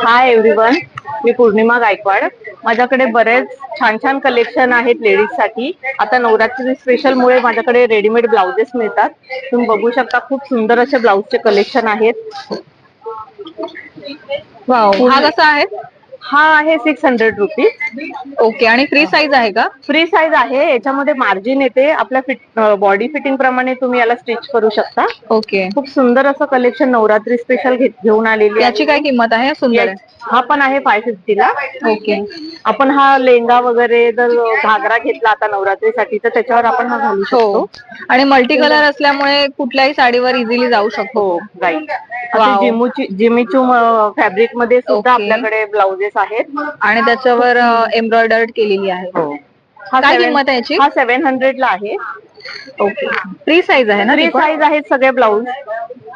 हाय everyone मी पौर्णिमा गायकवाड. माझ्याकडे बरेच छान छान कलेक्शन आहेत लेडीजसाठी. आता नवरात्री स्पेशल मुळे माझ्याकडे रेडीमेड ब्लाउजेस मिळतात. तुम्ही बघू शकता खूप सुंदर असे ब्लाउजचे कलेक्शन आहेत. हा कसा आहे? हा आहे सिक्स हंड्रेड रुपीज ओके आणि फ्री साईज आहे का? फ्री साईज आहे. याच्यामध्ये मार्जिन येते. आपल्या फिट बॉडी फिटिंग प्रमाणे तुम्ही याला स्टिच करू शकता. ओके खूप सुंदर असं कलेक्शन नवरात्री स्पेशल घेऊन आलेली आहे. याची काय किंमत आहे? सुंदर आहे. हा पण आहे फाय फिफ्टीला ओके आपण हा लेंगा वगैरे जर घागरा घेतला आता नवरात्रीसाठी तर त्याच्यावर आपण हा घालू हो. शकतो. आणि मल्टी कलर असल्यामुळे कुठल्याही साडीवर इझिली जाऊ शकतो. हो राईट Wow. जिमूची जिमीचू फॅब्रिकमध्ये सुद्धा Okay. आपल्याकडे ब्लाउजेस आहेत आणि त्याच्यावर एम्ब्रॉयडर्ड केलेली आहे हा काय seven- किंमत आहे याची? हा सेव्हन हंड्रेड ला आहे ओके फ्री साईज आहे ना ती पण? साईज आहेत सगळे ब्लाऊज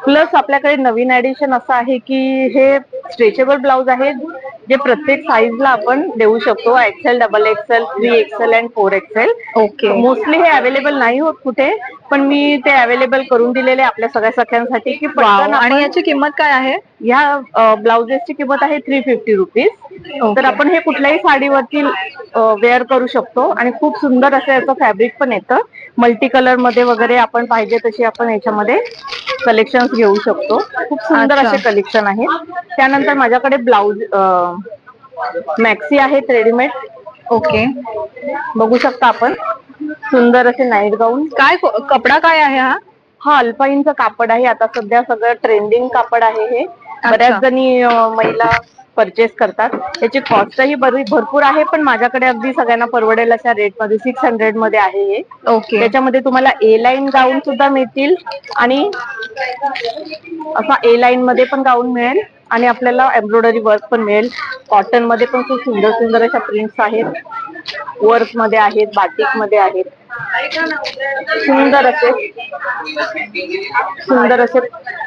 प्लस आपल्याकडे नवीन ऍडिशन असं आहे की हे स्ट्रेचेबल ब्लाऊज आहेत जे प्रत्येक साईजला आपण देऊ शकतो XL double XL three XL and four XL okay mostly हे अवेलेबल नाही होत कुठे पण मी ते अवेलेबल करून दिलेले आपल्या सगळ्या सख्यांसाठी की आणि याची किंमत काय आहे? ह्या ब्लाउजेसची किंमत आहे थ्री फिफ्टी रुपीज तर आपण हे कुठल्याही साडीवरती वेअर करू शकतो आणि खूप सुंदर असं याचं फॅब्रिक पण येतं. मल्टी कलरमध्ये वगैरे आपण पाहिजे तशी आपण याच्यामध्ये कलेक्शन घेऊ शकतो. खूप सुंदर. असे कलेक्शन आहेत. त्यानंतर माझ्याकडे ब्लाउज मॅक्सी आहेत रेडीमेड ओके. बघू शकता आपण. सुंदर असे नाईट गाऊन काय कपडा काय आहे हा? हा अल्पाईनचं कापड आहे. आता सध्या सगळं ट्रेंडिंग कापड आहे हे. बऱ्याच जणी महिला परचेस करतात. त्याची कॉस्टही बरी भरपूर आहे पण माझ्याकडे अगदी सगळ्यांना परवडेल अशा रेटमध्ये सिक्स हंड्रेडमध्ये आहे हे. ओके त्याच्यामध्ये तुम्हाला ए लाईन गाऊन सुद्धा मिळतील आणि असा ए लाईन मध्ये पण गाऊन मिळेल आणि आपल्याला एम्ब्रॉयडरी वर्क पण मिळेल. कॉटनमध्ये पण खूप सुंदर सुंदर अशा प्रिंट्स आहेत. वर्कमध्ये आहेत बाटिकमध्ये आहेत. सुंदर असे सुंदर असे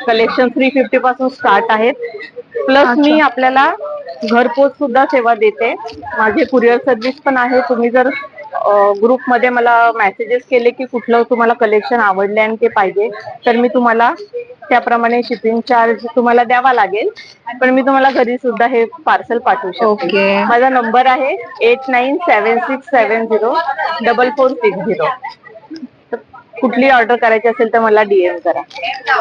कलेक्शन थ्री फिफ्टी पासून स्टार्ट आहेत. प्लस मी आपल्याला घरपोच सुद्धा सेवा देते. माझे कुरिअर सर्व्हिस पण आहे. तुम्ही जर ग्रुपमध्ये मला मेसेजेस केले की कुठलं तुम्हाला कलेक्शन आवडले आणि ते पाहिजे तर मी तुम्हाला त्याप्रमाणे शिपिंग चार्ज तुम्हाला द्यावा लागेल. पण मी तुम्हाला घरी सुद्धा हे पार्सल पाठवू शकते. माझा नंबर आहे eight nine seven six seven zero double four six zero कुठली ऑर्डर करायची असेल तर मला डीएम करा.